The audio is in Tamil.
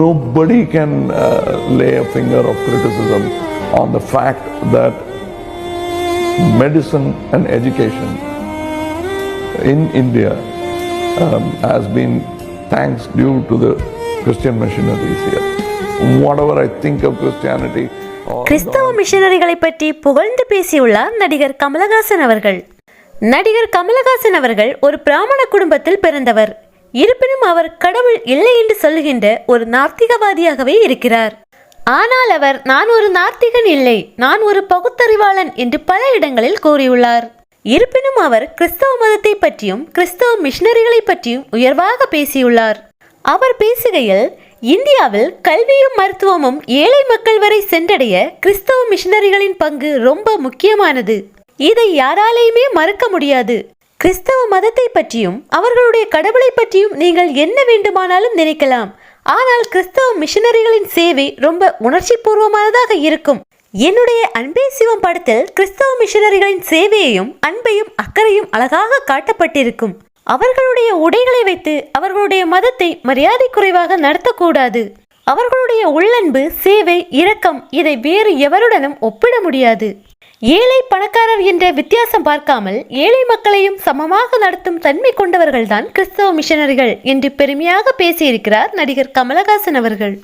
nobody can uh, lay a finger of criticism on the fact that medicine and education in India um, has been thanks due to the Christian missionaries here. Whatever I think of Christianity கிறிஸ்தவ மிஷனரிகளை பற்றி புகழ்ந்து பேசியுள்ளார் நடிகர் கமலஹாசன் அவர்கள் நடிகர் கமலஹாசன் அவர்கள் ஒரு பிராமண குடும்பத்தில் பிறந்தவர் இருப்பினும் அவர் கடவுள் இல்லை என்று சொல்லுகின்ற ஒரு நாத்திகவாதியாகவே இருக்கிறார். ஆனால் அவர் நான் ஒரு நாத்திகன் இல்லை நான் ஒரு பகுத்தறிவாளன் என்று பல இடங்களில் கூறியுள்ளார். இருப்பினும் அவர் கிறிஸ்தவ மதத்தை பற்றியும் கிறிஸ்தவ மிஷனரிகளை பற்றியும் உயர்வாக பேசியுள்ளார். அவர் பேசுகையில் இந்தியாவில் கல்வியும் மருத்துவமும் ஏழை மக்கள் வரை சென்றடைய கிறிஸ்தவ மிஷனரிகளின் பங்கு ரொம்ப முக்கியமானது. இதை யாராலேயுமே மறுக்க முடியாது. கிறிஸ்தவ மதத்தை பற்றியும் அவர்களுடைய கடவுளை பற்றியும் நீங்கள் என்ன வேண்டுமானாலும் நினைக்கலாம். ஆனால் கிறிஸ்தவ மிஷனரிகளின் சேவை ரொம்ப உணர்ச்சி பூர்வமானதாக இருக்கும். என்னுடைய அன்பே சிவம் படத்தில் கிறிஸ்தவ மிஷனரிகளின் சேவையையும் அன்பையும் அக்கறையும் அழகாக காட்டப்பட்டிருக்கும். அவர்களுடைய உடைகளை வைத்து அவர்களுடைய மதத்தை மரியாதை குறைவாக நடத்தக்கூடாது. அவர்களுடைய உள்ளன்பு சேவை இரக்கம் இதை வேறு எவருடனும் ஒப்பிட முடியாது. ஏழை பணக்காரர் என்ற வித்தியாசம் பார்க்காமல் ஏழை மக்களையும் சமமாக நடத்தும் தன்மை கொண்டவர்கள்தான் கிறிஸ்தவ மிஷனரிகள் என்று பெருமையாக பேசியிருக்கிறார் நடிகர் கமலஹாசன் அவர்கள்.